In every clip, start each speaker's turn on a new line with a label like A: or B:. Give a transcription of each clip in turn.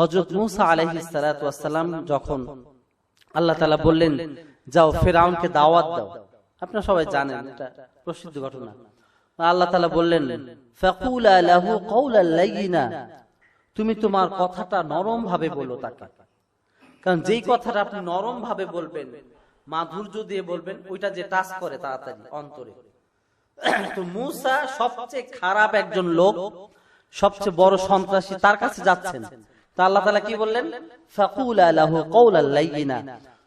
A: হজরত মুসা আলহিসাম যখন আল্লাহ তালা বললেন, যাও, ফেরাউনকে দাওয়াত দাও। আপনারা সবাই জানেন, এটা প্রসিদ্ধ ঘটনা। আল্লাহ তালা বললেন তুমি তোমার কথাটা নরম ভাবে বলো তাকে। কারণ যেই কথাটা আপনি নরম ভাবে বলবেন মাধুর্য দিয়ে বলবেন, ওইটা যে টাচ করে তাড়াতাড়ি, অন্তরে। তো মুসা সবচেয়ে খারাপ একজন লোক, সবচেয়ে বড় সন্ত্রাসী তার কাছে যাচ্ছেন। আল্লাহ তালা কি বললেন?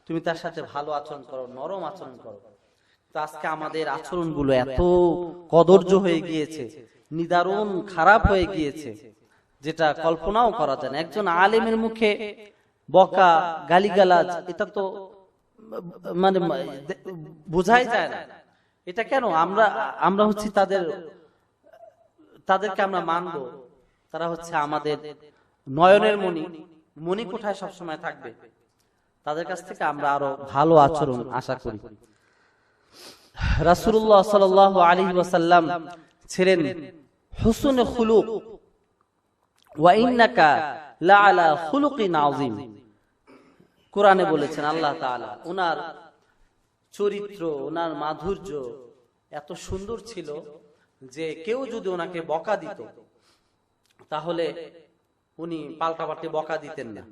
A: তুমি তার সাথে ভালো আচরণ করো, নরম আচরণ করো। আজকে আমাদের এত কদর্য হয়ে গিয়েছে, নিদারুণ খারাপ হয়ে গিয়েছে, যেটা কল্পনাও করা যায় একজন আলেমের মুখে বকা, গালিগালাজ, এটা তো মানে বোঝাই যায় না। এটা কেন? আমরা আমরা হচ্ছি তাদের, তাদেরকে আমরা মানব। তারা হচ্ছে আমাদের নয়নের মণি মণি কোঠায় সবসময় থাকবে। তাদের কাছ থেকে আমরা আরও ভালো আচরণ আশা করি। রাসুল্লাহ সাল আলী ওয়াসাল্লাম ছিলেন হুসুন খুলুক। ওয়াইন্নাকা লাআলা খুলুকিন আযীম। কোরআনে বলেছেন আল্লাহ তাআলা ওনার চরিত্র ওনার মাধুর্য এত সুন্দর ছিল যে কেউ যদি ওনাকে বকা দিত তাহলে উনি পাল্টাপাল্টে বকা দিতেন না।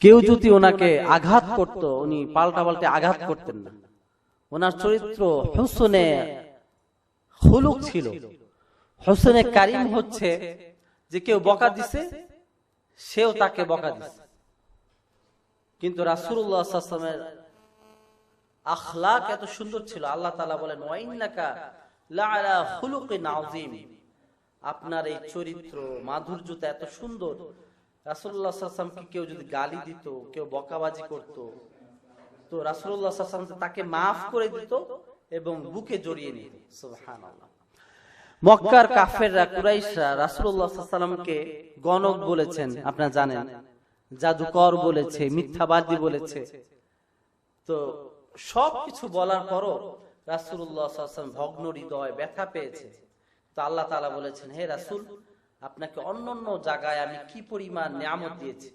A: কেউ যদি ওনাকে আঘাত করত উনি পাল্টাপাল্টে আঘাত করতেন না। ওনার চরিত্র হুসনে হুলুক ছিল। হোসেনে কারিম হচ্ছে যে কেউ বকা দিছে সেও তাকে বকা দিছে। কিন্তু রাসুল্লাহামের আখলাক এত সুন্দর ছিল। আল্লাহ তালা বলেন আপনার এই চরিত্র, মাধুর্যতা এত সুন্দর। রাসুল্লাহামকে কেউ যদি গালি দিত, কেউ বকাবাজি করত, তো রাসুল্লাহ তাকে মাফ করে দিত এবং বুকে জড়িয়ে নিত। সুহান মক্কার কাফেররা, কুরাইশরা রাসুল্লাহামকে গণক বলেছেন জানেন। জাদুকর বলেছে, মিথ্যাবাদী বলেছে। তো সবকিছু বলার পরও রাসুল্লাহাম ভগ্ন হৃদয়, ব্যথা পেয়েছে। তো আল্লাহ তালা বলেছেন, হে রাসুল, আপনাকে অন্য অন্য জায়গায় আমি কি পরিমাণ নিয়ামত দিয়েছি?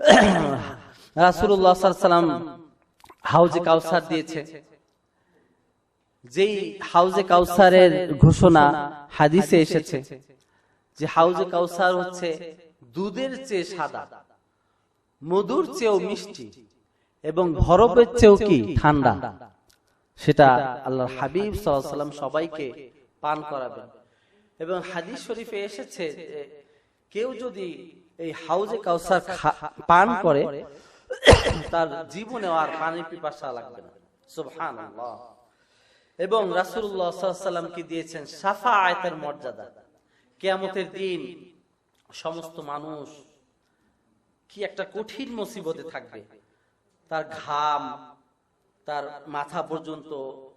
A: হাউজে কাউসারের ঘোষণা হাদিসে এসেছে যে হাউজে কাউসার হচ্ছে দুধের চেয়ে সাদা, মধুর চেয়েও মিষ্টি। এবং বরফের চেয়েও কি ঠান্ডা? সেটা আল্লাহ হাবিব সাল্লাম সবাইকে পান করাবেন। এবং হাদিস শরীফে এসেছে কেউ যদি এই হাউজে কাউসার পান করে তার জীবনে আর পানির পিপাসা লাগবে না। সুবহান এবং রাসুল্লাহাম কি দিয়েছেন সাফা আয়তের মর্যাদা। কেয়ামতের দিন সমস্ত মানুষ কি একটা কঠিন মুসিবতে থাকবে। তার ঘাম, তার মাথা পর্যন্ত,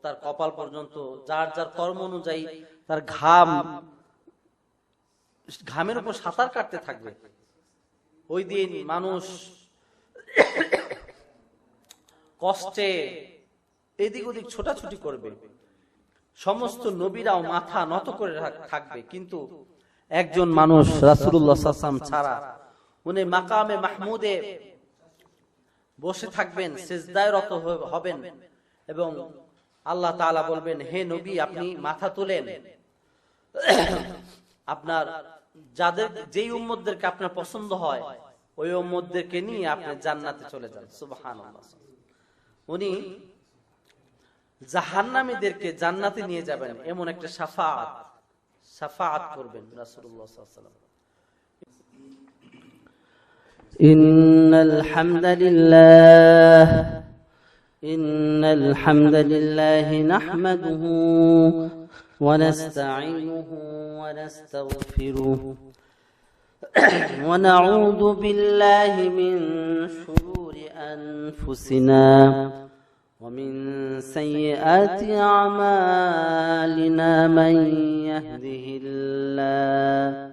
A: তার কপাল পর্যন্ত, যার যার কর্ম অনুযায়ী তার ঘাম, ঘামের উপর সাঁতার কাটতে থাকবে। ওই দিন মানুষ কষ্টে এদিক ওদিক ছোটাছুটি করবে। সমস্ত নবীরাও মাথা নত করে থাকবে। কিন্তু একজন মানুষ রাসুল্লাহাম ছাড়া, উনি মাকামে মাহমুদে বসে থাকবেন সেজদায়রত হবেন এবং আল্লাহ তাআলা বলবেন হে নবী আপনি মাথা তোলেন। আপনার যাদের যেই উম্মতদেরকে আপনার পছন্দ হয় ওই উম্মতদেরকে নিয়ে আপনি জান্নাতে চলে যান। সুবহানাল্লাহ। উনি জাহান্নামীদেরকে জান্নাতে নিয়ে যাবেন। এমন একটা সাফাত সাফাত করবেন রাসূলুল্লাহ সাল্লাল্লাহু আলাইহি
B: إن الحمد لله إن الحمد لله نحمده ونستعينه ونستغفره ونعوذ بالله من شرور أنفسنا ومن سيئات أعمالنا من يهده الله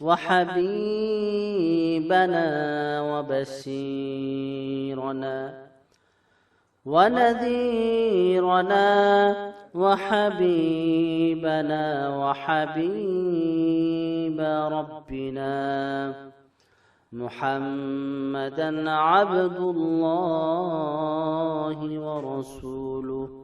B: وحبيبنا وبشيرنا ونذيرنا وحبيبنا وحبيب ربنا محمدا عبد الله ورسوله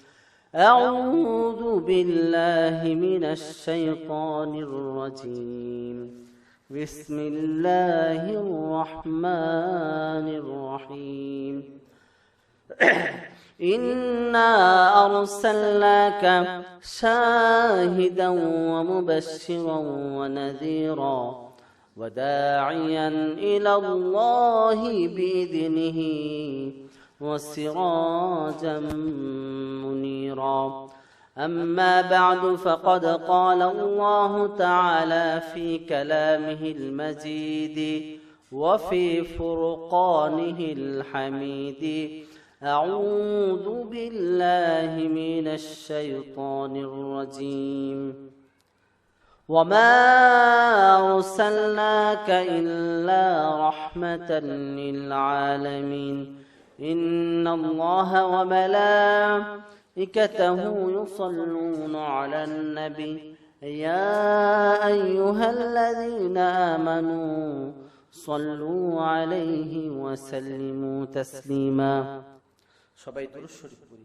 B: أعوذ بالله من الشيطان الرجيم. بسم الله الرحمن الرحيم. إنا أرسلناك شاهدا ومبشرا ونذيرا. وداعيا إلى الله بإذنه وسراجا منيرا. أما بعد فقد قال الله تعالى في كلامه المجيد وفي فرقانه الحميد أعوذ بالله من الشيطان الرجيم. وما أرسلناك إلا رحمة للعالمين إن الله وملائكته يصلون على النبي يا أيها الذين آمنوا صلوا عليه وسلموا تسليما সবাই দুরূদ শরীফ পড়ি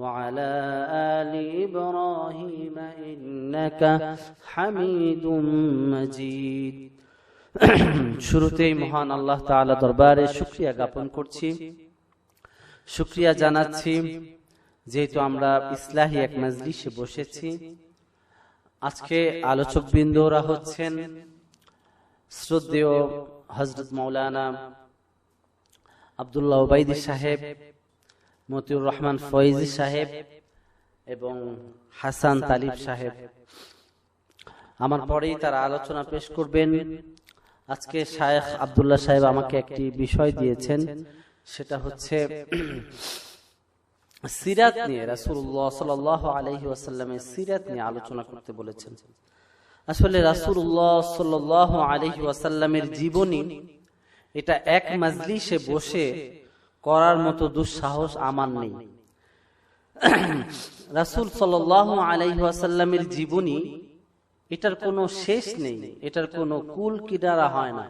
B: وعلى آل إبراهيم إنك حميد مجيد শুরুতেই মহান আল্লাহ তাআলা দরবারে শুকরিয়া জ্ঞাপন করছি শুকরিয়া জানাচ্ছি যেহেতু আমরা ইসলাহী এক মজলিসে বসেছি আজকে আলোচক বৃন্দরা হচ্ছেন শ্রদ্ধেয় হজরত মৌলানা আবদুল্লাহ ওবাইদি সাহেব মতিউর রহমান ফয়েজি সাহেব এবং হাসান তালিব সাহেব। আমার পরেই তারা আলোচনা পেশ করবেন। আজকে শায়েখ আবদুল্লাহ সাহেব আমাকে একটি বিষয় দিয়েছেন। সেটা হচ্ছে সিরাত নিয়ে। রাসূলুল্লাহ সাল্লাল্লাহু আলাইহি ওয়াসাল্লামের সিরাত নিয়ে আলোচনা করতে বলেছেন। আসলে রাসূলুল্লাহ সাল্লাল্লাহু আলাইহি ওয়াসাল্লামের জীবনী, এটা এক মাজলিসে বসে করার মতো দুঃসাহস আমার নেই। রাসূল সাল্লাল্লাহু আলাইহি ওয়াসাল্লামের জীবনী, এটার কোনো শেষ নেই, এটার কোনো কুল কিনারা হয় না।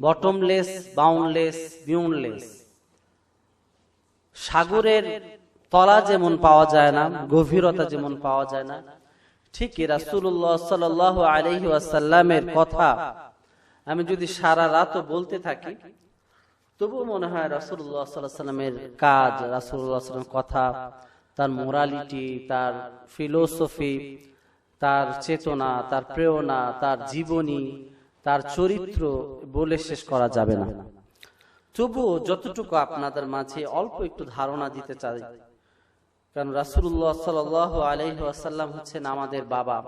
B: বটমলেস বাউন্ডলেস বিউনলেস। সাগরের তলা যেমন পাওয়া যায় না, গভীরতা যেমন পাওয়া যায় না, ঠিক রাসুল্লাহ সাল কথা আমি যদি সারা রাতও বলতে থাকি তবুও মনে হয় রাসুল্লাহ সাল্লামের কাজ রাসুল্লাহ কথা, তার মোরালিটি তার ফিলোসফি তার চেতনা, তার প্রেরণা, তার জীবনী, তার চরিত্র বলে শেষ করা যাবে না। তবুও যতটুকু আপনাদের মাঝে অল্প একটু ধারণা দিতে চাই, কারণ রাসুল্লাহ সাল আলহি আসাল্লাম হচ্ছেন আমাদের বাবা,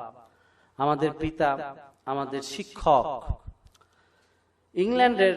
B: আমাদের পিতা, আমাদের শিক্ষক। ইংল্যান্ডের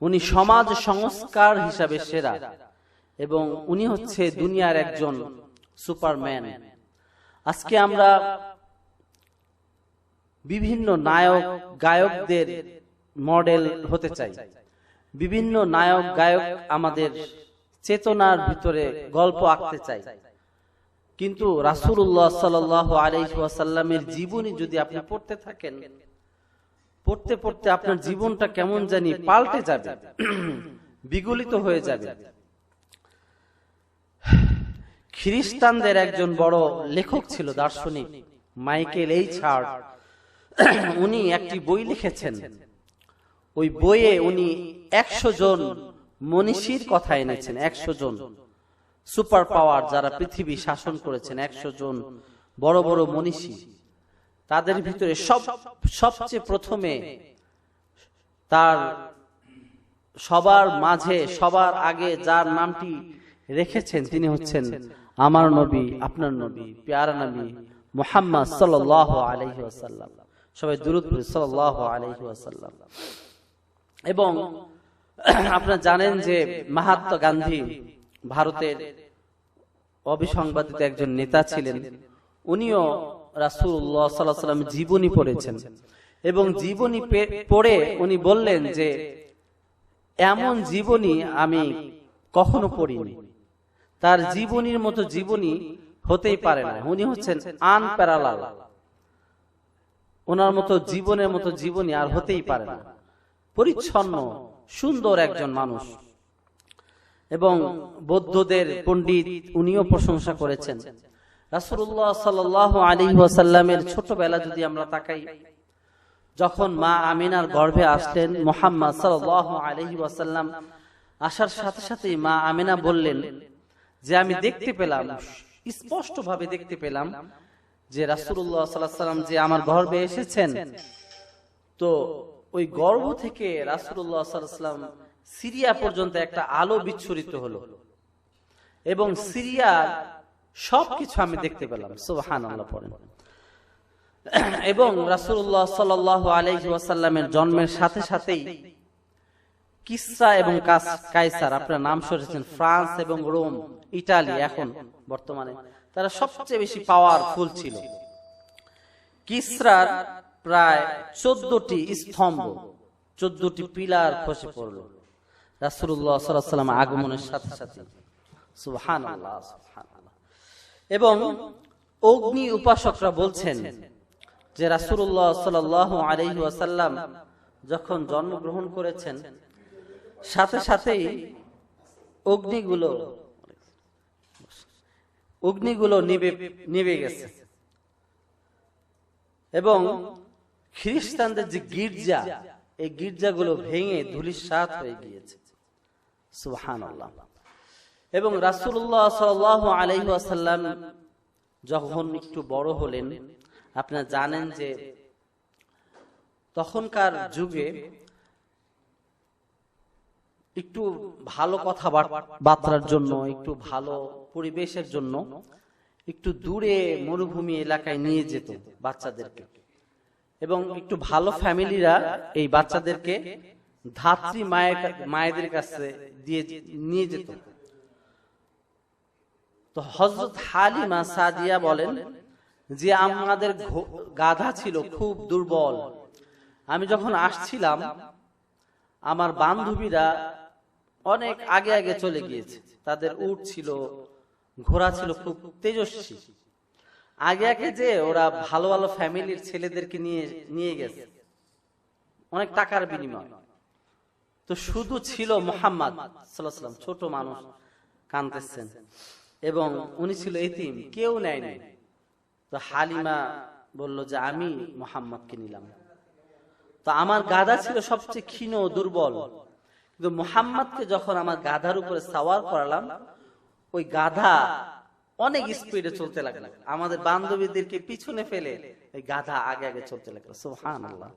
A: উনি সমাজ সংস্কার হিসাবে সেরা এবং উনি হচ্ছে দুনিয়ার একজন সুপারম্যান। আজকে আমরা বিভিন্ন নায়ক গায়কদের মডেল হতে চাই। বিভিন্ন নায়ক গায়ক আমাদের চেতনার ভিতরে গল্প আঁকতে চাই। কিন্তু রাসূলুল্লাহ সাল্লাল্লাহু আলাইহি ওয়াসাল্লামের জীবনী যদি আপনি পড়তে থাকেন পড়তে পড়তে আপনার জীবনটা কেমন জানি পাল্টে যাবে। বিগলিত হয়ে যাবে। খ্রিস্টানদের একজন বড় লেখক ছিল, দার্শনিক, মাইকেল এই ছাড় উনি একটি বই লিখেছেন। ওই বইয়ে উনি একশো জন মনীষীর কথা এনেছেন, একশো জন সুপার পাওয়ার যারা পৃথিবী শাসন করেছেন, একশো জন বড় বড় মনীষী। তাদের ভিতরে সব সবচেয়ে প্রথমে তার সবার মাঝে সবার আগে যার নামটি রেখেছেন তিনি হচ্ছেন আমার নবী আপনার নবী পেয়ারা নবী মুহাম্মদ সাল্লাল্লাহু আলাইহি ওয়াসাল্লাম। সবাই দুরূদ পড়ি সাল্লাল্লাহু আলাইহি ওয়াসাল্লাম। এবং আপনারা জানেন যে মাহাত্মা গান্ধী ভারতের অবিসংবাদিত একজন নেতা ছিলেন। উনিও রাসূলুল্লাহ সাল্লাল্লাহু আলাইহি ওয়াসাল্লাম জীবনী পড়েছেন। এবং জীবনী পড়ে উনি বললেন যে, এমন জীবনী আমি কখনো পড়িনি। তার জীবনীর মতো জীবনী হতেই পারে না। উনি হচ্ছেন আনপ্যারালাল। ওনার মতো জীবনের মতো জীবনী আর হতেই পারে না। পরিচ্ছন্ন, সুন্দর একজন মানুষ। এবং বৌদ্ধদের পণ্ডিত উনিও প্রশংসা করেছেন। রাসূলুল্লাহ সাল্লাল্লাহু আলাইহি ওয়াসাল্লামের ছোটবেলা যদি আমরা তাকাই, যখন মা আমিনার গর্ভে আসলেন মোহাম্মদ আলাইহি ওয়াসাল্লাম, আসার সাথে সাথেই মা আমিনা বললেন যে, আমি দেখতে পেলাম স্পষ্ট ভাবে দেখতে পেলাম যে আলাইহি ওয়াসাল্লাম যে আমার গর্ভে এসেছেন। তো ওই গর্ভ থেকে আলাইহি ওয়াসাল্লাম সিরিয়া পর্যন্ত একটা আলো বিচ্ছুরিত হলো এবং সবকিছু আমি দেখতে পেলাম সুবহানাল্লাহ পড়েন। এবং রাসূলুল্লাহ সাল্লাল্লাহু আলাইহি ওয়াসাল্লামের জন্মের সাথে সাথেই কিসরা এবং কাইসার আপনার নাম শুনেছেন ফ্রান্স এবং রোম ইটালি এখন বর্তমানে তারা সবচেয়ে বেশি পাওয়ারফুল ছিল। কিসরার প্রায় চোদ্দটি স্তম্ভ চোদ্দটি পিলার খসে পড়ল। আলাইহি ওয়াসাল্লাম আগমনের সাথে সাথে সুবহানাল্লাহ সুবহানাল্লাহ। এবং অগ্নি উপাসকরা বলছেন যে সাল্লাল্লাহু আলাইহি ওয়াসাল্লাম যখন জন্মগ্রহণ করেছেন, সাথে সাথেই অগ্নিগুলো অগ্নিগুলো নিবে নিবে গেছে। এবং খ্রিস্টানদের যে গির্জা, এই গির্জাগুলো ভেঙে ধুলিসাৎ হয়ে গিয়েছে। সুবহানাল্লাহ। এবং রাসূলুল্লাহ সাল্লাল্লাহু আলাইহি ওয়াসাল্লাম যখন একটু বড় হলেন, আপনারা জানেন যে তখনকার যুগে একটু ভালো কথা বার্তার জন্য, একটু ভালো পরিবেশের জন্য একটু দূরে মরুভূমি এলাকায় নিয়ে যেত বাচ্চাদেরকে। এবং একটু ভালো ফ্যামিলিরা এই বাচ্চাদেরকে ধাত্রী মায়ের মায়েদের কাছে দিয়ে, নিয়ে যেত। তো হজরত হালিমা সাদিয়া বলেন যে আমাদের গাধা ছিল খুব দুর্বল। আমি যখন আসছিলাম, আমার বান্ধবীরা অনেক আগে আগে চলে গিয়েছে। তাদের উট ছিল, ঘোড়া ছিল খুব তেজস্বী। আগে আগে যে ওরা ভালো ভালো ফ্যামিলির ছেলেদেরকে নিয়ে নিয়ে গেছে। অনেক টাকার বিনিময়। তো শুধু ছিল মোহাম্মদ ছোট মানুষ কানতেছেন। এবং উনি ছিল এতিম। কেউ নেয়নি তো হালিমা বলল যে আমি মোহাম্মদকে নিলাম। তো আমার গাধা ছিল সবচেয়ে ক্ষীণ ও দুর্বল। কিন্তু মোহাম্মদকে যখন আমার গাধার উপরে সাওয়ার করালাম ওই গাধা অনেক স্পিডে চলতে লাগল। আমাদের বান্ধবীদেরকে পিছনে ফেলে ওই গাধা আগে আগে চলতে লাগল। সুহান আল্লাহ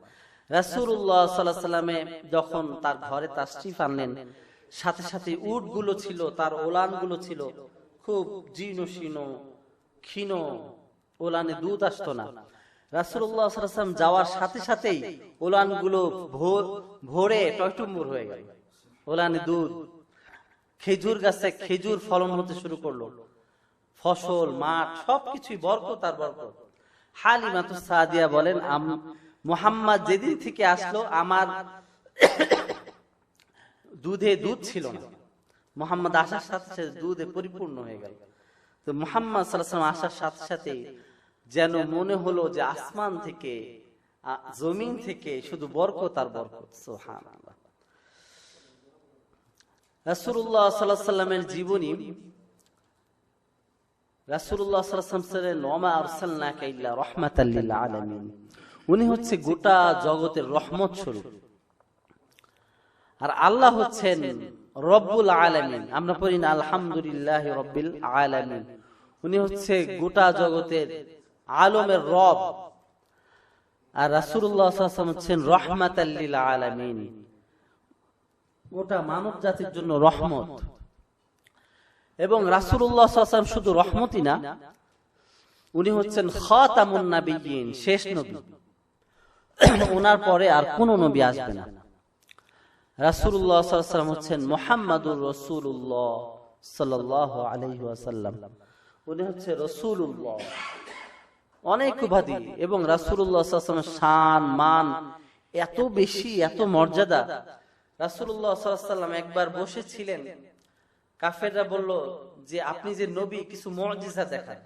A: রাসূলুল্লাহ সাল্লাল্লাহু আলাইহি সাল্লামে যখন তার ঘরে তাশরিফ আনলেন সাথে সাথে উটগুলো ছিল তার ওলানগুলো ছিল খুব জীর্ণ, শীর্ণ, ক্ষীণ ওলানে দুধ আসতো না। সাল্লাম যাওয়ার সাথে সাথেই ভোরে হয়ে গেল। ওলানে দুধ, খেজুর গাছে খেজুর ফলন হতে শুরু করল। ফসল, মাঠ, সবকিছুই বরকত আর বরকত। বলেন মুহাম্মদ যেদিন থেকে আসলো, আমার দুধে দুধ ছিল না। মোহাম্মদ আসার সাথে সাথে দুধে পরিপূর্ণ হয়ে গেল। তো মোহাম্মদ সাল্লাম আসার সাথে সাথে যেন মনে হলো যে আসমান থেকে জমিন থেকে শুধু বরকত আর বরকত। সোহান রাসুল্লাহ সাল্লাহ সাল্লামের জীবনী উনি হচ্ছে গোটা জগতের রহমত স্বরূপ। আর আল্লাহ হচ্ছেন রব্বুল আলামিন। আমরা পড়ি না, আলহামদুলিল্লাহি রব্বিল আলামিন। উনি হচ্ছে গোটা জগতের আলমের রব। আর ওয়াসাল্লাম হচ্ছেন রাহমাতাল লিল আলামিন। গোটা মানব জাতির জন্য রহমত। এবং রাসূলুল্লাহ সাল্লাল্লাহু শুধু রহমতই না, উনি হচ্ছেন খাতামুন নাবিয়িন শেষ নবী। ওনার পরে আর কোন নবী আসবে না। সাল্লাল্লাহু হচ্ছেন মুহাম্মাদুর রাসূলুল্লাহ সাল্লাল্লাহু আলাইহি উনি হচ্ছে রাসূলুল্লাহ। অনেক উপাধি এবং রাসূলুল্লাহ সাল্লাল্লাহু শান, মান এত বেশি, এত মর্যাদা। রাসূলুল্লাহ সাল্লাল্লাহু একবার বসেছিলেন। কাফেররা বলল যে, আপনি যে নবী, কিছু মর্যাদা দেখান।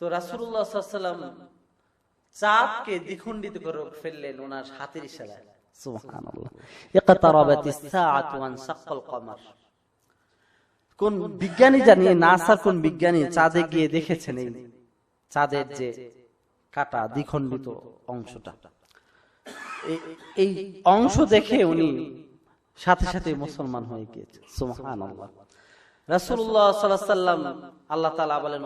A: তো আলাইহি ওয়াসাল্লাম চাঁদকে দ্বিখণ্ডিত করে ফেললেন ওনার হাতের ইশারায়। কোন বিজ্ঞানী জানিয়ে নাসার কোন বিজ্ঞানী চাঁদে গিয়ে দেখেছেন এই চাঁদের যে কাটা দ্বিখণ্ডিত অংশটা। এই- অংশ দেখে উনি সাথে সাথে মুসলমান হয়ে গিয়েছে। সাল্লাল্লাহু সাল্লাম আল্লাহ তাআলা বলেন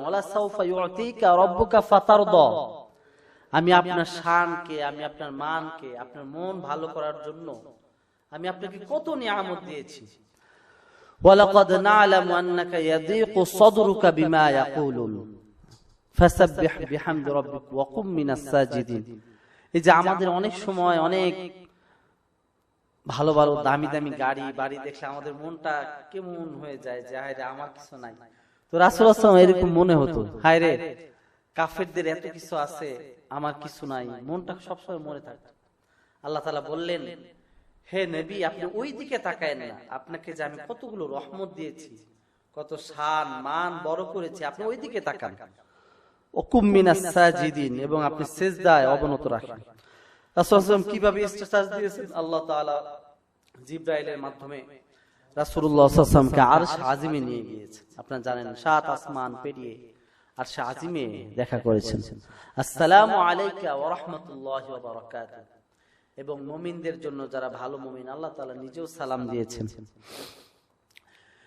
A: ফাতারদা। আমি আপনার শানকে আমি আপনার মানকে আপনার মন ভালো করার জন্য আমি আপনাকে কত নিয়ামত দিয়েছি। ওয়ালাকাদ না'লামু আন্নাকা ইয়াদিকু সাদরুকা বিমা ইয়াকুলুন। ফাসাব্বিহ বিহামদি রাব্বিক ওয়া কুম মিনাস সাজিদিন। এই যে আমাদের অনেক সময় অনেক ভালো ভালো দামি দামি গাড়ি বাড়ি দেখলে আমাদের মনটা কেমন হয়ে যায় যে হায় রে আমার কিছু নাই। তো রাসূল এরকম মনে হতো হায় রে কাফেরদের এত কিছু আছে। আমার কিছু নাই, মনটা সবসময় মনে থাকে আল্লাহ তাআলা বললেন, হে নবী, আপনি ওই দিকে তাকায়েন না। আপনাকে যে আমি কতগুলো রহমত দিয়েছি, কত শান, মান বড় করেছি, আপনি ওই দিকে তাকান। আপনারা জানেন, সাত আসমান পেরিয়ে আরশ আজিমে দেখা করেছেন। আসসালামু আলাইকা ওয়া রাহমাতুল্লাহি ওয়া বারাকাতুহু। এবং মুমিনদের জন্য যারা ভালো মুমিন আল্লাহ তাআলা নিজেও সালাম দিয়েছেন।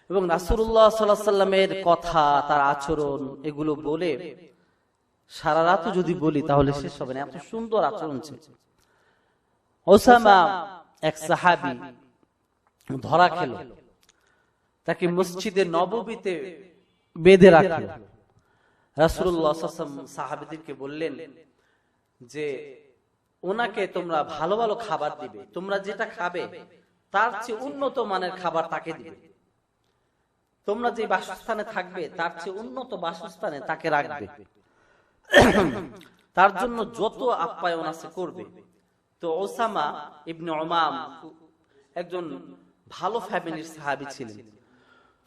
A: এবং রাসূলুল্লাহ সাল্লাল্লাহু আলাইহি সাল্লামের কথা তার আচরণ এগুলো বলে সারা রাতও যদি বলি তাহলে শেষ হবে না। এত সুন্দর আচরণ ছিল। ওসামা এক সাহাবি ধরা খেল। তাকে মসজিদে নববীতে বেঁধে রাখল। বললেন যে, ওনাকে তোমরা ভালো ভালো খাবার দিবে। তোমরা যেটা খাবে, তার চেয়ে উন্নত মানের খাবার তাকে দিবে। তোমরা যে বাসস্থানে থাকবে, তার চেয়ে উন্নত বাসস্থানে তাকে রাখবে। তার জন্য যত আপ্যায়ন আছে করবে। তো ওসামা ইবনে ওমাম একজন ভালো ফ্যামিলির সাহাবি ছিলেন।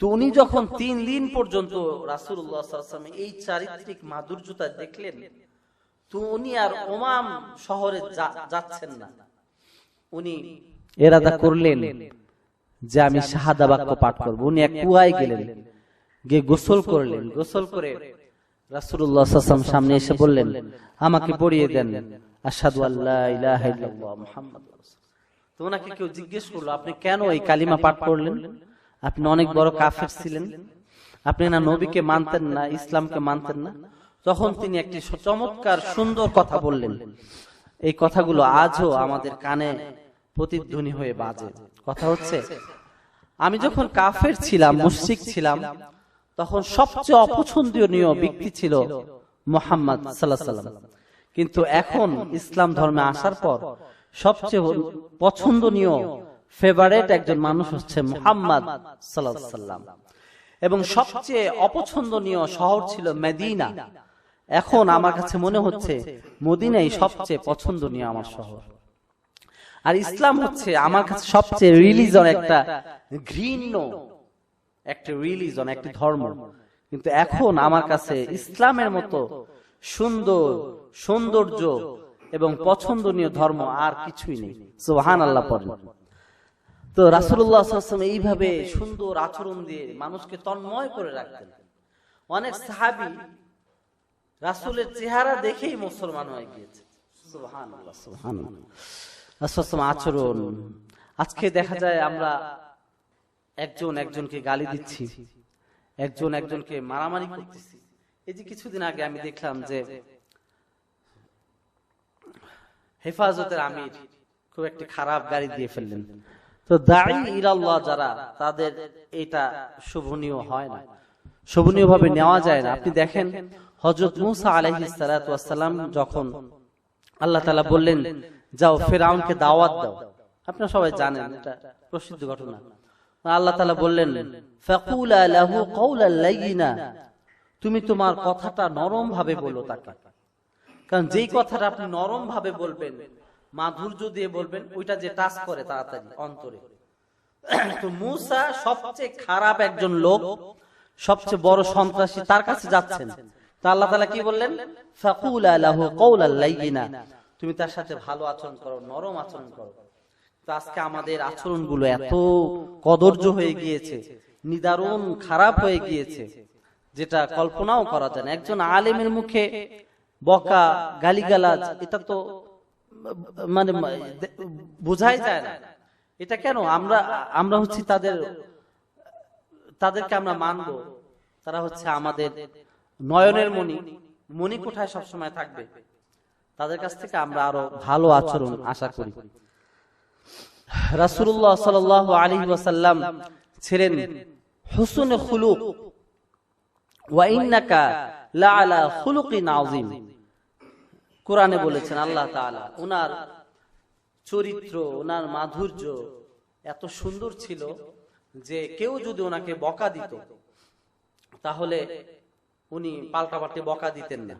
A: তো উনি যখন তিন দিন পর্যন্ত ওয়াসাল্লাম এই চারিত্রিক মাধুর্যতা দেখলেন, তো উনি আর ওমাম শহরে যাচ্ছেন না। উনি এরাদা করলেন যে আমি শাহাদা বাক্য পাঠ করব। উনি এক কুয়ায় গেলেন, গিয়ে গোসল করলেন। গোসল করে ওয়াসাল্লাম সামনে এসে বললেন, আমাকে পড়িয়ে দেন। আশহাদু আল্লা ইলাহা ইল্লাল্লাহ তো ওনাকে কেউ জিজ্ঞেস করল, আপনি কেন এই কালিমা পাঠ করলেন? আপনি অনেক বড় কাফের ছিলেন। আপনি না নবীকে মানতেন না ইসলামকে মানতেন না। তখন তিনি একটি চমৎকার সুন্দর কথা বললেন। এই কথাগুলো আজও আমাদের কানে প্রতিধ্বনি হয়ে বাজে। কথা হচ্ছে আমি যখন কাফের ছিলাম মুশরিক ছিলাম তখন সবচেয়ে অপছন্দনীয় ব্যক্তি ছিল মোহাম্মদ সাল্লাহ সাল্লাম কিন্তু এখন ইসলাম ধর্মে আসার পর সবচেয়ে পছন্দনীয় ফেভারেট একজন মানুষ হচ্ছে মোহাম্মদ সাল্লাম এবং সবচেয়ে অপছন্দনীয় শহর ছিল মেদিনা। এখন আমার কাছে মনে হচ্ছে মদিনাই সবচেয়ে পছন্দনীয় আমার শহর। আর ইসলাম হচ্ছে আমার কাছে সবচেয়ে রিলিজন একটা ঘৃণ্য। একটা রিলিজন একটি ধর্ম। কিন্তু এখন আমার কাছে ইসলামের মতো সুন্দর সৌন্দর্য এবং পছন্দনীয় ধর্ম আর কিছুই নেই। সোহান আল্লাহ পড়েন। তো রাসুল্লাহ এইভাবে সুন্দর আচরণ দিয়ে মানুষকে তন্ময় করে রাখতেন। অনেক সাহাবি রাসুলের চেহারা দেখেই মুসলমান হয়ে গিয়েছে। আচরণ। আজকে দেখা যায় আমরা একজন একজনকে গালি দিচ্ছি একজন একজনকে মারামারি করতেছি। এই যে কিছুদিন আগে আমি দেখলাম যে হেফাজতের আমির খুব একটি খারাপ গাড়ি দিয়ে ফেললেন। তো দায়ী ইরাল্লাহ যারা তাদের এটা শোভনীয় হয় না। শোভনীয় ভাবে নেওয়া যায় না। আপনি দেখেন হজরত মুসা আলাইহিস সালাতু যখন আল্লাহ তালা বললেন যাও ফেরাউনকে দাওয়াত দাও। আপনারা সবাই জানেন এটা প্রসিদ্ধ ঘটনা। আল্লাহ তাআলা বললেন তুমি তোমার কথাটা নরম ভাবে বলো তাকে। কারণ যেই কথাটা আপনি নরম ভাবে বলবেন মাধুর্য দিয়ে বলবেন, ওইটা যে টাচ করে তাড়াতাড়ি, অন্তরে। তো মুসা সবচেয়ে খারাপ একজন লোক, সবচেয়ে বড় সন্ত্রাসী তার কাছে যাচ্ছেন। তা আল্লাহ তাআলা কি বললেন? ফাকুলা লাহু কওলাল লাইয়িনা। তুমি তার সাথে ভালো আচরণ করো, নরম আচরণ করো। তো আজকে আমাদের আচরণগুলো এত কদর্য হয়ে গিয়েছে, নিদারুণ খারাপ হয়ে গিয়েছে, যেটা কল্পনাও করা যায় না। একজন আলেমের মুখে বকা, গালিগালাজ, এটা তো মানে বোঝাই যায় না। এটা কেন? আমরা আমরা হচ্ছি তাদের তাদেরকে আমরা মানব। তারা হচ্ছে আমাদের নয়নের মণি। মণি। কোঠায় সবসময় থাকবে? তাদের কাছ থেকে আমরা আরও ভালো আচরণ আশা করি। রাসূলুল্লাহ সাল্লাল্লাহু আলাইহি ওয়াসাল্লাম ছিলেন হুসন খুলুক। ওয়া ইন্নাকা লাআলা খুলুকিন আযীম। কোরআনে বলেছেন আল্লাহ তাআলা উনার চরিত্র ওনার মাধুর্য এত সুন্দর ছিল যে কেউ যদি ওনাকে বকা দিত তাহলে উনি পাল্টাপাল্টে বকা দিতেন না।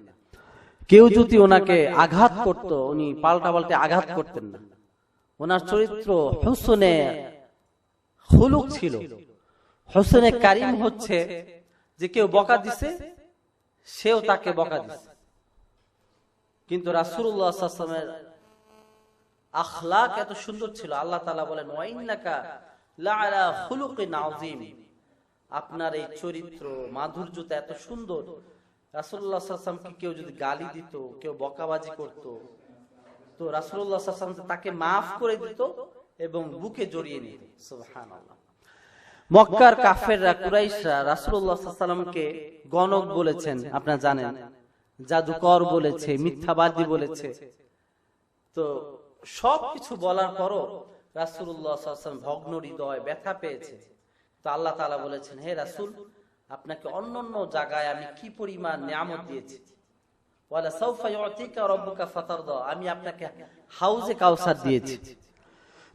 A: কেউ যদি ওনাকে আঘাত করত উনি পাল্টাপাল্টে আঘাত করতেন না। ওনার চরিত্র হুসনে হুলুক ছিল। হোসেনে কারিম হচ্ছে যে কেউ বকা দিছে সেও তাকে বকা দিছে। কিন্তু রাসুল্লাহামের আখলাক এত সুন্দর ছিল। আল্লাহ তালা বলেন আযীম। আপনার এই চরিত্র, মাধুর্যতা এত সুন্দর। সাল্লাল্লাহু কেউ যদি গালি দিত, কেউ বকাবাজি করত, তো তাকে maaf করে দিত এবং বুকে জড়িয়ে নিত। মক্কার কাফেররা, কুরাইশরা গণক বলেছেন। আপনারা জানেন জাদুকর বলেছে, মিথ্যাবাদী বলেছে। তো সবকিছু বলার পরও ওয়াসাল্লাম ভগ্ন হৃদয়, ব্যথা পেয়েছে। তো আল্লাহ তাআলা বলেছেন, হে রাসূল, আপনাকে অন্যান্য জায়গায় আমি কি পরিমাণ নিয়ামত দিয়েছি? আমি আপনাকে হাউজে কাউসার দিয়েছি।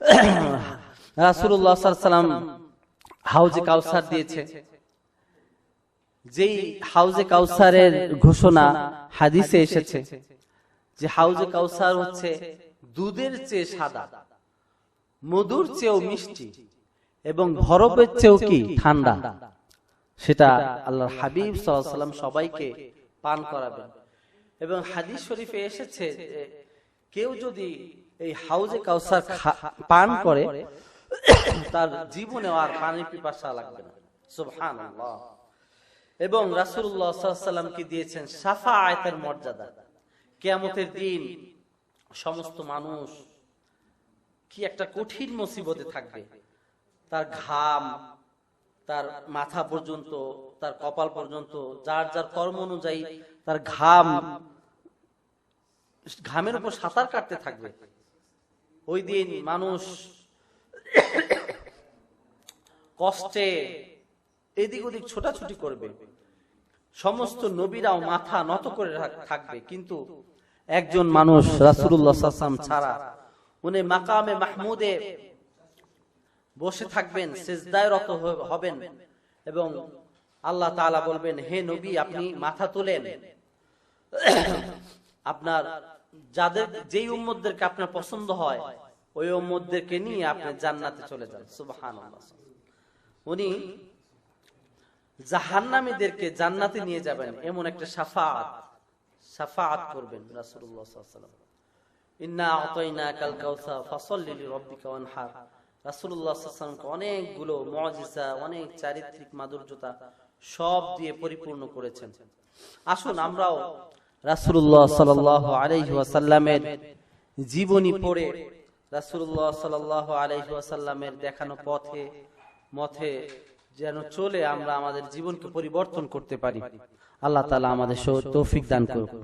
A: আলাইহি হাউজে কাউসার দিয়েছে। যেই হাউজে কাউসারের ঘোষণা হাদিসে এসেছে, যে হাউজে কাউসার হচ্ছে দুধের চেয়ে সাদা, মধুর চেয়েও মিষ্টি এবং বরফের চেয়েও কি ঠান্ডা। সেটা আল্লাহর হাবিব সাল্লাম সবাইকে পান করাবেন। এবং হাদিস শরীফে এসেছে কেউ যদি এই হাউজে কাউসার পান করে, তার জীবনে আর পানির পিপাসা লাগবে না। সুবহানাল্লাহ। এবং রাসূলুল্লাহ সাল্লাম দিয়েছেন সাফা আয়তের মর্যাদা। কিয়ামতের দিন সমস্ত মানুষ কি একটা কঠিন মুসিবতে থাকবে? তার ঘাম, তার মাথা পর্যন্ত, তার কপাল পর্যন্ত, যার যার কর্ম অনুযায়ী তার ঘাম, ঘামের উপর সাঁতার কাটতে থাকবে। ওই দিন মানুষ কষ্টে এদিক ওদিক ছোটাছুটি করবে। সমস্ত নবীরাও মাথা নত করে থাকবে। কিন্তু একজন মানুষ রাসুল্লাহ ছাড়া উনি মাকামে মাহমুদে বসে থাকবেন সেজদায় রত হ- হবেন এবং আল্লাহ তাআলা বলবেন হে নবী আপনি মাথা তোলেন। আপনার যাদের যেই উম্মতদেরকে আপনার পছন্দ হয় ওই উম্মতদেরকে নিয়ে আপনি জান্নাতে চলে যান। সুবহানাল্লাহ। উনি জাহান্নামীদেরকে জান্নাতে নিয়ে যাবেন এমন একটা সাফাত সাফাত করবেন রাসূলুল্লাহ সাল্লাল্লাহু আলাইহি ওয়াসাল্লাম। ইন্না আতাইনাকাল কাউসার ফাসাল্লি লিরাব্বিকা ওয়ানহার রাসূলুল্লাহ সাল্লাল্লাহু অনেকগুলো অনেক চারিত্রিক মাধুর্যতা সব দিয়ে পরিপূর্ণ করেছেন। আসুন আমরাও রাসূলুল্লাহ সাল্লাল্লাহু আলাইহি ওয়াসাল্লামের জীবনী পড়ে রাসূলুল্লাহ সাল্লাল্লাহু আলাইহি ওয়াসাল্লামের দেখানো পথে মথে যেন চলে আমরা আমাদের জীবনকে পরিবর্তন করতে পারি। আল্লাহ তালা আমাদের তৌফিক দান করুন